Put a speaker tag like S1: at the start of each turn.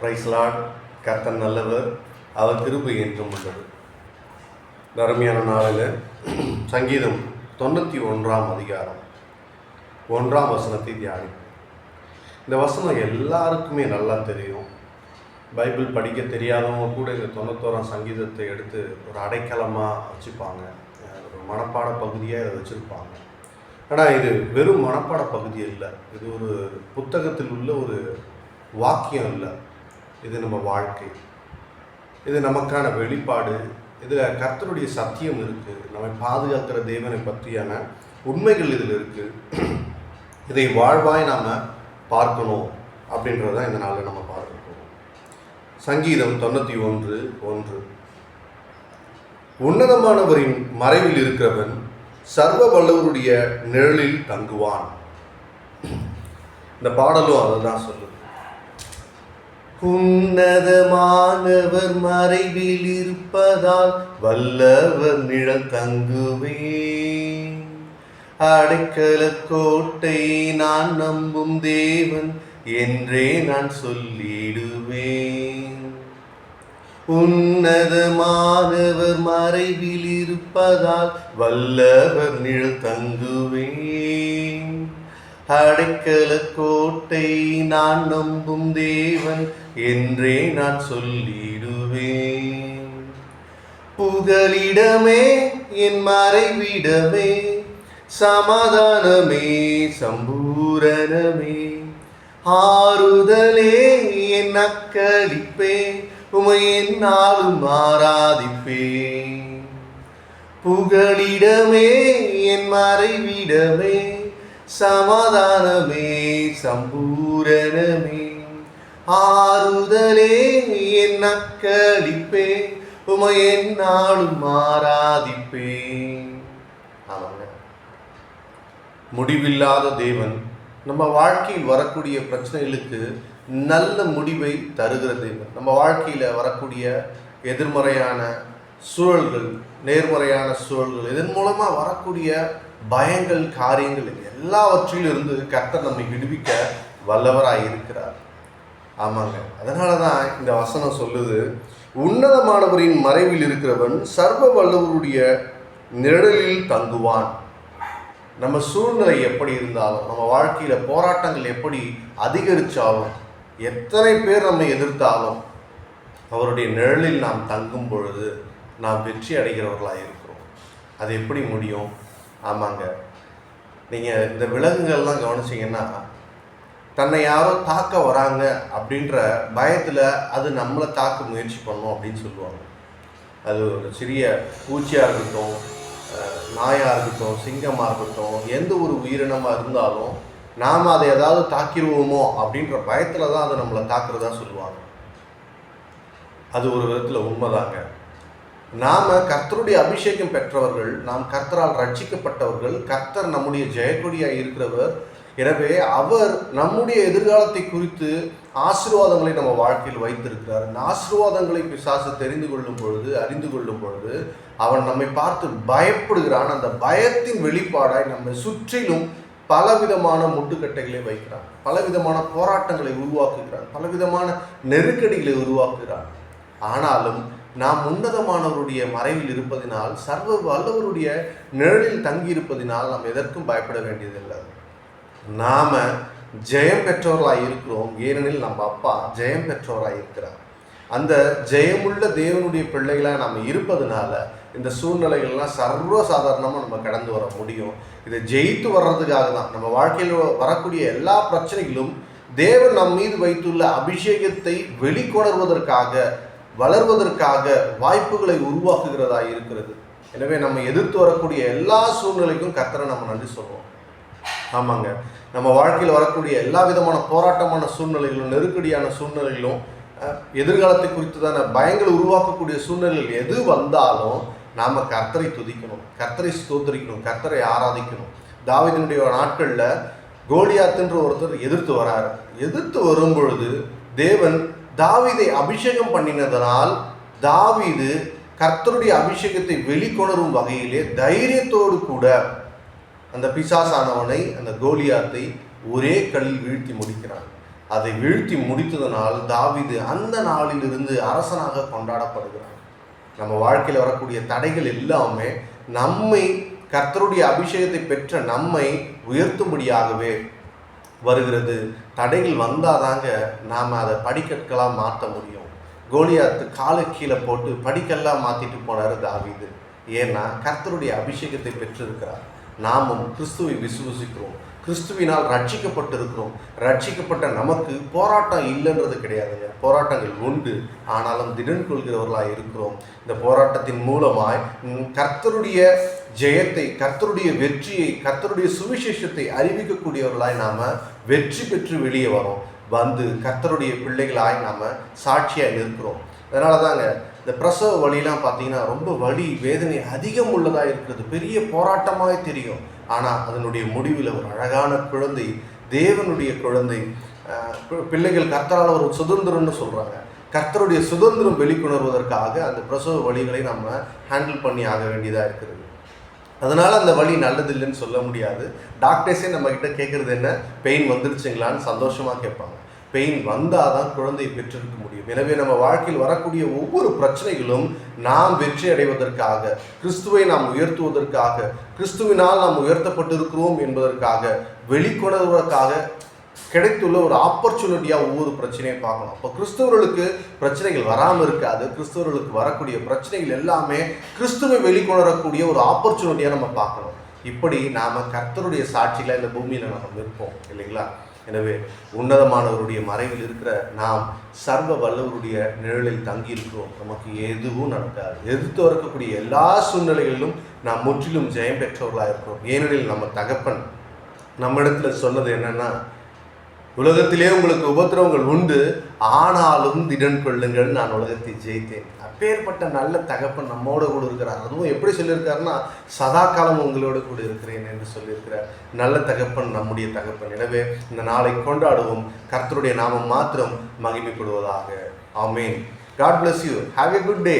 S1: பிரைஸ்லாட் கர்த்தன் நல்லவர். அவர் திருப்பு என்றும் உள்ளது. இந்த நாளில் சங்கீதம் தொண்ணூற்றி ஒன்றாம் அதிகாரம் ஒன்றாம் வசனத்தை தியானிப்போம். இந்த வசனம் எல்லாருக்குமே நல்லா தெரியும். பைபிள் படிக்க தெரியாதவங்க கூட இந்த தொண்ணூத்தோராம் சங்கீதத்தை எடுத்து ஒரு அடைக்கலமாக வச்சுப்பாங்க. ஒரு மனப்பாட பகுதியாக இதை வச்சுருப்பாங்க. ஆனால் இது வெறும் மனப்பாட பகுதி இல்லை இது ஒரு புத்தகத்தில் உள்ள ஒரு வாக்கியம் இல்லை இது நம்ம வாழ்க்கை. இது நமக்கான வெளிப்பாடு. இதில் கர்த்தருடைய சத்தியம் இருக்குது நம்மை பாதுகாக்கிற தேவனை பற்றியான உண்மைகள் இதில் இருக்குது இதை வாழ்வாய் நாம் பார்க்கணும் அப்படின்றத இந்த நாளில் நம்ம பார்க்க போகிறோம் சங்கீதம் தொண்ணூற்றி ஒன்று ஒன்று. உன்னதமானவரின் மறைவில் இருக்கிறவன் சர்வ வல்லவருடைய நிழலில் தங்குவான். இந்த பாடலும் அதை தான் சொல்லுது. உன்னதமானவர் மறைவில் இருப்பதால் வல்லவர் நிழல் தங்குவேன் அடைக்கல கோட்டை நான் நம்பும் தேவன் என்றே நான் சொல்லிடுவேன். உன்னதமானவர் மறைவில் இருப்பதால் வல்லவர் நிழல் தங்குவேன் அடைக்கலக்கோட்டை நான் நம்பும் தேவன் என்றே நான் சொல்லிடுவேன். புகலிடமே என் மறைவிடமே சமாதானமே சம்பூரணமே. ஆறுதலே என் அக்களிப்பே உமை என்னாலும் ஆராதிப்பேன் புகழிடமே என் மறைவிடமே சமாதானமே சம்பூரணமே. ஆறுதலே என் அக்களிப்பே உமை என்னாலும் ஆராதிப்பேன் ஆமாங்க. முடிவில்லாத தேவன் நம்ம வாழ்க்கையில் வரக்கூடிய பிரச்சனைகளுக்கு நல்ல முடிவை தருகிற தேவன். நம்ம வாழ்க்கையில் வரக்கூடிய எதிர்மறையான சூழல்கள் நேர்மறையான சூழல்கள் இதன் மூலமாக வரக்கூடிய பயங்கள் காரியங்கள் எல்லாவற்றிலிருந்து கர்த்தர் நம்மை விடுவிக்க வல்லவராக இருக்கிறார். ஆமாங்க. அதனால தான் இந்த வசனம் சொல்லுது உன்னதமானவரின் மறைவில் இருக்கிறவன் சர்வ வல்லவருடைய நிழலில் தங்குவான். நம்ம சூழ்நிலை எப்படி இருந்தாலும் நம்ம வாழ்க்கையில் போராட்டங்கள் எப்படி அதிகரித்தாலும் எத்தனை பேர் நம்மை எதிர்த்தாலும் அவருடைய நிழலில் நாம் தங்கும் பொழுது நாம் வெற்றி அடைகிறவர்களாக இருக்கிறோம். அது எப்படி முடியும்? ஆமாங்க. நீங்கள் இந்த விலங்குகள்லாம் கவனிச்சிங்கன்னா தன்னை யாரோ தாக்க வராங்க அப்படின்ற பயத்தில் அது நம்மளை தாக்க முயற்சி பண்ணும் அப்படின்னு சொல்லுவாங்க. அது ஒரு சிறிய பூச்சியாக இருக்கட்டும் நாயாக இருக்கட்டும் சிங்கமாக இருக்கட்டும் எந்த ஒரு உயிரினமாக இருந்தாலும் நாம் அதை ஏதாவது தாக்கிடுவோமோ அப்படின்ற பயத்தில் தான் அதை நம்மளை தாக்குறதா சொல்லுவாங்க. அது ஒரு விதத்தில் உண்மைதாங்க. நாம் கர்த்தருடைய அபிஷேகம் பெற்றவர்கள் நாம் கர்த்தரால் ரட்சிக்கப்பட்டவர்கள் கர்த்தர் நம்முடைய ஜெயக்கொடியாக இருக்கிறவர். எனவே அவர் நம்முடைய எதிர்காலத்தை குறித்து ஆசீர்வாதங்களை நம்ம வாழ்க்கையில் வைத்திருக்கிறார். இந்த ஆசீர்வாதங்களை பிசாசு தெரிந்து கொள்ளும் பொழுது அறிந்து கொள்ளும் பொழுது அவன் நம்மை பார்த்து பயப்படுகிறான். அந்த பயத்தின் வெளிப்பாடாய் நம்மை சுற்றிலும் பலவிதமான முட்டுக்கட்டைகளை வைக்கிறான். பலவிதமான போராட்டங்களை உருவாக்குகிறான். பலவிதமான நெருக்கடிகளை உருவாக்குகிறான். ஆனாலும் நாம் உன்னதமானவருடைய மறைவில் இருப்பதினால் சர்வ வல்லவருடைய நிழலில் தங்கி இருப்பதினால் நாம் எதற்கும் பயப்பட வேண்டியதில்லை. நாம ஜெயம் பெற்றவர்களாக இருக்கிறோம். ஏனெனில் நம்ம அப்பா ஜெயம் பெற்றவராக இருக்கிறார். அந்த ஜெயமுள்ள தேவனுடைய பிள்ளைகளாக நம்ம இருப்பதுனால இந்த சூழ்நிலைகள்லாம் சர்வ சாதாரணமாக நம்ம கடந்து வர முடியும். இதை ஜெயித்து வர்றதுக்காக தான். நம்ம வாழ்க்கையில் வரக்கூடிய எல்லா பிரச்சனைகளும் தேவன் நம் மீது வைத்துள்ள அபிஷேகத்தை வெளிக்கொணர்வதற்காக வளர்வதற்காக வாய்ப்புகளை உருவாக்குகிறதா இருக்கிறது. எனவே நம்ம எதிர்த்து வரக்கூடிய எல்லா சூழ்நிலைக்கும் கத்தரை நம்ம நன்றி சொல்லுவோம் ஆமாங்க. நம்ம வாழ்க்கையில் வரக்கூடிய எல்லா விதமான போராட்டமான சூழ்நிலைகளும் நெருக்கடியான சூழ்நிலைகளும் எதிர்காலத்தை குறித்ததான பயங்களை உருவாக்கக்கூடிய சூழ்நிலைகள் எது வந்தாலும் நாம் கர்த்தரை துதிக்கணும். கர்த்தரை ஸ்தோத்தரிக்கணும். கர்த்தரை ஆராதிக்கணும். தாவிதனுடைய நாட்களில் கோலியாத்துன்ற ஒருத்தர் எதிர்த்து வராரு. எதிர்த்து வரும் பொழுது தேவன் தாவீதை அபிஷேகம் பண்ணினதனால் தாவிது கர்த்தருடைய அபிஷேகத்தை வெளிக்கொணரும் வகையிலே தைரியத்தோடு கூட அந்த பிசாசானவனை அந்த கோலியாத்தை ஒரே கல்லில் வீழ்த்தி முடிக்கிறான். அதை வீழ்த்தி முடித்ததனால் தாவீது அந்த நாளிலிருந்து அரசனாக கொண்டாடப்படுகிறான். நம்ம வாழ்க்கையில் வரக்கூடிய தடைகள் எல்லாமே நம்மை கர்த்தருடைய அபிஷேகத்தை பெற்ற நம்மை உயர்த்தும்படியாகவே வருகிறது. தடைகள் வந்தாதாங்க நாம் அதை படிக்கற்களாக மாற்ற முடியும். கோலியாத்து காலை கீழே போட்டு படிக்கெல்லாம் மாற்றிட்டு போனார் தாவிது. ஏன்னா கர்த்தருடைய அபிஷேகத்தை பெற்றிருக்கிறார். நாமும் கிறிஸ்துவை விசுவசிக்கிறோம். கிறிஸ்துவினால் ரட்சிக்கப்பட்டிருக்கிறோம். ரட்சிக்கப்பட்ட நமக்கு போராட்டம் இல்லைன்றது கிடையாதுங்க. போராட்டங்கள் உண்டு. ஆனாலும் திடன் கொள்கிறவர்களாக இருக்கிறோம். இந்த போராட்டத்தின் மூலமாய் கர்த்தருடைய ஜெயத்தை கர்த்தருடைய வெற்றியை கர்த்தருடைய சுவிசேஷத்தை அறிவிக்கக்கூடியவர்களாய் நாம வெற்றி பெற்று வெளியே வரோம். வந்து கர்த்தருடைய பிள்ளைகளாய் நாம் சாட்சியாக நிற்கிறோம். அதனால தாங்க இந்த பிரசவ வழிலாம் பார்த்தீங்கன்னா ரொம்ப வலி வேதனை அதிகம் உள்ளதாக இருக்கிறது. பெரிய போராட்டமாக தெரியும். ஆனால் அதனுடைய முடிவில் ஒரு அழகான குழந்தை தேவனுடைய குழந்தை பிள்ளைகள் கர்த்தரால் ஒரு சுதந்திரம்னு சொல்கிறாங்க கர்த்தருடைய சுதந்திரம் வெளிக்கொணர்வதற்காக அந்த பிரசவ வழிகளை நம்ம ஹேண்டில் பண்ணி ஆக வேண்டியதாக இருக்கிறது. அதனால் அந்த வழி நல்லது இல்லைன்னு சொல்ல முடியாது. டாக்டர்ஸே நம்மக்கிட்ட கேட்குறது என்ன? பெயின் வந்துருச்சுங்களான்னு சந்தோஷமாக கேட்பாங்க. பெயின் வந்தால் தான் குழந்தையை பெற்றிருக்க முடியும். எனவே நம்ம வாழ்க்கையில் வரக்கூடிய ஒவ்வொரு பிரச்சனைகளும் நாம் வெற்றி அடைவதற்காக கிறிஸ்துவை நாம் உயர்த்துவதற்காக கிறிஸ்துவினால் நாம் உயர்த்தப்பட்டிருக்கிறோம் என்பதற்காக வெளிக்கொணர்வதற்காக கிடைத்துள்ள ஒரு ஆப்பர்ச்சுனிட்டியாக ஒவ்வொரு பிரச்சனையும் பார்க்கணும். அப்போ கிறிஸ்தவர்களுக்கு பிரச்சனைகள் வராமல் இருக்காது. கிறிஸ்தவர்களுக்கு வரக்கூடிய பிரச்சனைகள் எல்லாமே கிறிஸ்துவை வெளிக்கொணரக்கூடிய ஒரு ஆப்பர்ச்சுனிட்டியாக நம்ம பார்க்கணும். இப்படி நாம் கர்த்தருடைய சாட்சிகளை இந்த பூமியில் நம்ம நிற்போம். இல்லைங்களா? எனவே உன்னதமானவருடைய மறைவில் இருக்கிற நாம் சர்வ வல்லவருடைய நிழலில் தங்கி இருக்கிறோம் நமக்கு எதுவும் நடக்காது. எதிர்த்து வரக்கூடிய எல்லா சூழ்நிலைகளிலும் நாம் முற்றிலும் ஜெயம் பெற்றவர்களாக இருக்கிறோம் ஏனெனில் நம்ம தகப்பன் நம்மிடத்துல சொன்னது என்னன்னா உலகத்திலே உங்களுக்கு உபத்திரவங்கள் உண்டு. ஆனாலும் திடன் கொள்ளுங்கள் நான் உலகத்தை ஜெயித்தேன். அப்பேற்பட்ட நல்ல தகப்பன் நம்மோட கூட இருக்கிறார். அதுவும் எப்படி சொல்லியிருக்காருன்னா சதா காலம் உங்களோட கூட இருக்கிறேன் என்று சொல்லியிருக்கிறார். நல்ல தகப்பன் நம்முடைய தகப்பன். எனவே இந்த நாளை கொண்டாடுவோம். கர்த்தருடைய நாமம் மாத்திரம் மகிமைப்படுவதாக. ஆமேன். God bless you have a good day